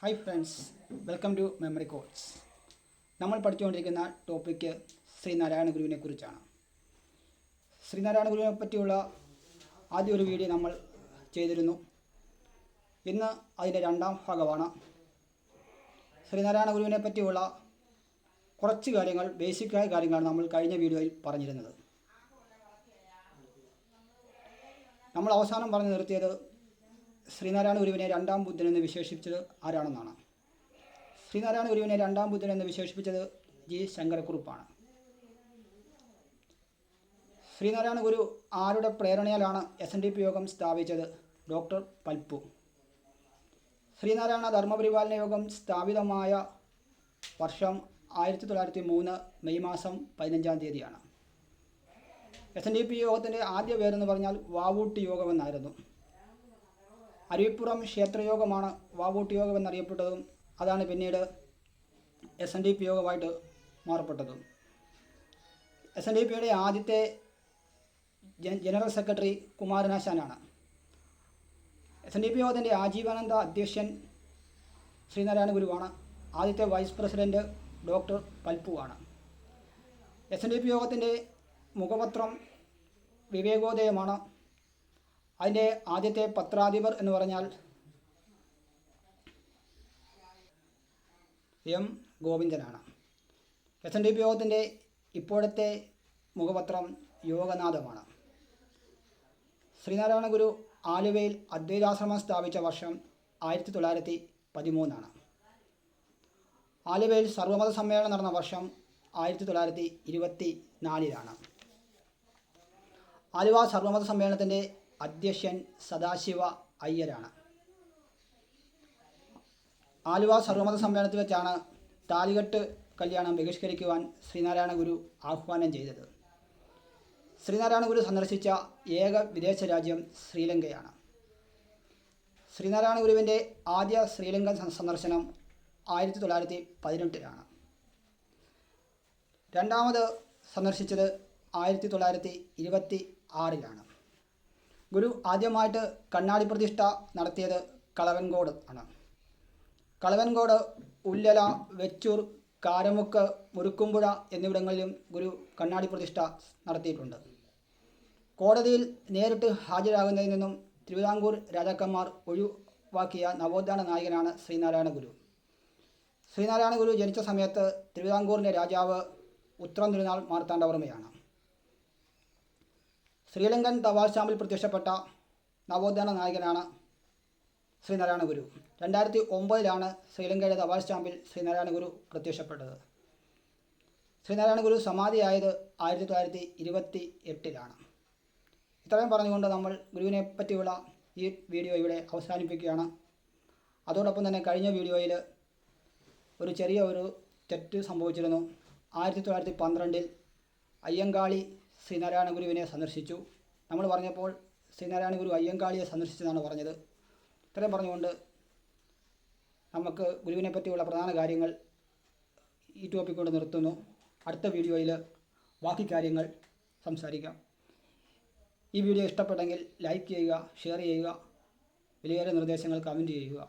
Hi friends welcome to memory codes നമ്മൾ പഠിച്ചുകൊണ്ടിരിക്കുന്ന topic Sreenarayana ഗുരുവിനെ കുറിച്ചാണ്. ശ്രീനാരായണ ഗുരുവിനെ പറ്റിയുള്ള ആദ്യ ഒരു വീഡിയോ നമ്മൾ ചെയ്തിരുന്നു. ഇന്ന് അതിന്റെ രണ്ടാം ഭാഗമാണ്. ശ്രീനാരായണ ഗുരുവിനെ പറ്റിയുള്ള കുറച്ച് കാര്യങ്ങൾ ബേസിക്കായ കാര്യങ്ങളാണ് നമ്മൾ കഴിഞ്ഞ വീഡിയോയിൽ പറഞ്ഞിരുന്നത്. നമ്മൾ അവസാനം പറഞ്ഞു നിർത്തിയത് ശ്രീനാരായണ ഗുരുവിനെ രണ്ടാം ബുദ്ധൻ എന്ന് വിശേഷിപ്പിച്ചത് ആരാണെന്നാണ്? ശ്രീനാരായണ ഗുരുവിനെ രണ്ടാം ബുദ്ധൻ എന്ന് വിശേഷിപ്പിച്ചത് ജി. ശങ്കരക്കുറുപ്പാണ്. ശ്രീനാരായണ ഗുരു ആരുടെ പ്രേരണയാലാണ് എസ് എൻ ഡി പി യോഗം സ്ഥാപിച്ചത്? ഡോക്ടർ പൽപ്പു. ശ്രീനാരായണ ധർമ്മപരിപാലന യോഗം സ്ഥാപിതമായ വർഷം ആയിരത്തി തൊള്ളായിരത്തി മൂന്ന് മെയ് മാസം പതിനഞ്ചാം തീയതിയാണ്. എസ് എൻ ഡി പി യോഗത്തിന്റെ ആദ്യ പേരെന്ന് പറഞ്ഞാൽ വാവൂട്ടി യോഗമെന്നായിരുന്നു അരുവിപ്പുറം ക്ഷേത്രയോഗമാണ് വാവോട്ട് യോഗം എന്നറിയപ്പെട്ടതും അതാണ് പിന്നീട് എസ് എൻ ഡി പി യോഗമായിട്ട് മാറപ്പെട്ടതും. എസ് എൻ ഡി പിയുടെ ആദ്യത്തെ ജനറൽ സെക്രട്ടറി കുമാരനാശാനാണ്. എസ് എൻ ഡി പി യോഗത്തിന്റെ ആജീവാനന്ദ അധ്യക്ഷൻ ശ്രീനാരായണ ഗുരുവാണ്. ആദ്യത്തെ വൈസ് പ്രസിഡന്റ് ഡോക്ടർ പൽപ്പുവാണ്. എസ് എൻ ഡി പി യോഗത്തിന്റെ മുഖപത്രം വിവേകോദയമാണ്. അതിന്റെ ആദ്യത്തെ പത്രാധിപർ എന്ന് പറഞ്ഞാൽ എം ഗോവിന്ദനാണ്. എസ് എൻ ഡി പി യോഗത്തിന്റെ ഇപ്പോഴത്തെ മുഖപത്രം യോഗനാഥമാണ്. ശ്രീനാരായണ ഗുരു ആലുവയിൽ അദ്വൈതാശ്രമം സ്ഥാപിച്ച വർഷം ആയിരത്തി തൊള്ളായിരത്തി പതിമൂന്നാണ് ആലുവയിൽ സർവമത സമ്മേളനം നടന്ന വർഷം ആയിരത്തി തൊള്ളായിരത്തി ഇരുപത്തി നാലിലാണ് ആലുവ സർവമത സമ്മേളനത്തിന്റെ അധ്യക്ഷൻ സദാശിവ അയ്യരാണ്. ആലുവ സർവമത സമ്മേളനത്തിൽ വെച്ചാണ് താലികെട്ട് കല്യാണം ബഹിഷ്കരിക്കുവാൻ ശ്രീനാരായണ ഗുരു ആഹ്വാനം ചെയ്തത്. ശ്രീനാരായണ ഗുരു സന്ദർശിച്ച ഏക വിദേശ രാജ്യം ശ്രീലങ്കയാണ്. ശ്രീനാരായണ ഗുരുവിന്റെ ആദ്യ ശ്രീലങ്കൻ സന്ദർശനം ആയിരത്തി തൊള്ളായിരത്തി പതിനെട്ടിലാണ് രണ്ടാമത് സന്ദർശിച്ചത് ആയിരത്തി തൊള്ളായിരത്തി ഇരുപത്തി ആറിലാണ് ഗുരു ആദ്യമായിട്ട് കണ്ണാടി പ്രതിഷ്ഠ നടത്തിയത് കളവൻകോട് ആണ്. കളവൻകോട് ഉല്ലല വെച്ചൂർ കാരമുക്ക് മുറുക്കുമ്പുഴ എന്നിവിടങ്ങളിലും ഗുരു കണ്ണാടി പ്രതിഷ്ഠ നടത്തിയിട്ടുണ്ട്. കോടതിയിൽ നേരിട്ട് ഹാജരാകുന്നതിൽ നിന്നും തിരുവിതാംകൂർ രാജാക്കന്മാർ ഒഴിവാക്കിയ നവോത്ഥാന നായകനാണ് ശ്രീനാരായണ ഗുരു. ശ്രീനാരായണ ഗുരു ജനിച്ച സമയത്ത് തിരുവിതാംകൂറിന്റെ രാജാവ് ഉത്തരം തിരുനാൾ മാർത്താണ്ഡവർമ്മയാണ്. ശ്രീലങ്കൻ തവാശാമിൽ പ്രത്യക്ഷപ്പെട്ട നവോത്ഥാന നായകനാണ് ശ്രീനാരായണ ഗുരു. രണ്ടായിരത്തി ഒമ്പതിലാണ് ശ്രീലങ്കയുടെ തപാൽ സ്റ്റാമ്പിൽ ശ്രീനാരായണ ഗുരു പ്രത്യക്ഷപ്പെട്ടത്. ശ്രീനാരായണ ഗുരു സമാധിയായത് ആയിരത്തി തൊള്ളായിരത്തി ഇരുപത്തി എട്ടിലാണ്. ഇത്രയും പറഞ്ഞുകൊണ്ട് നമ്മൾ ഗുരുവിനെ പറ്റിയുള്ള ഈ വീഡിയോ ഇവിടെ അവസാനിപ്പിക്കുകയാണ്. അതോടൊപ്പം തന്നെ കഴിഞ്ഞ വീഡിയോയിൽ ഒരു ചെറിയ ഒരു തെറ്റ് സംഭവിച്ചിരുന്നു. ആയിരത്തി തൊള്ളായിരത്തി പന്ത്രണ്ടിൽ അയ്യങ്കാളി ശ്രീനാരായണ ഗുരുവിനെ സന്ദർശിച്ചു. നമ്മൾ പറഞ്ഞപ്പോൾ ശ്രീനാരായണ ഗുരു അയ്യങ്കാളിയെ സന്ദർശിച്ചെന്നാണ് പറഞ്ഞത്. ഇത്രയും പറഞ്ഞുകൊണ്ട് നമുക്ക് ഗുരുവിനെ പറ്റിയുള്ള പ്രധാന കാര്യങ്ങൾ ഈ ടോപ്പിക് കൊണ്ട് നിർത്തുന്നു. അടുത്ത വീഡിയോയിൽ ബാക്കി കാര്യങ്ങൾ സംസാരിക്കാം. ഈ വീഡിയോ ഇഷ്ടപ്പെട്ടെങ്കിൽ ലൈക്ക് ചെയ്യുക ഷെയർ ചെയ്യുക വിലയേറെ നിർദ്ദേശങ്ങൾ കമന്റ് ചെയ്യുക.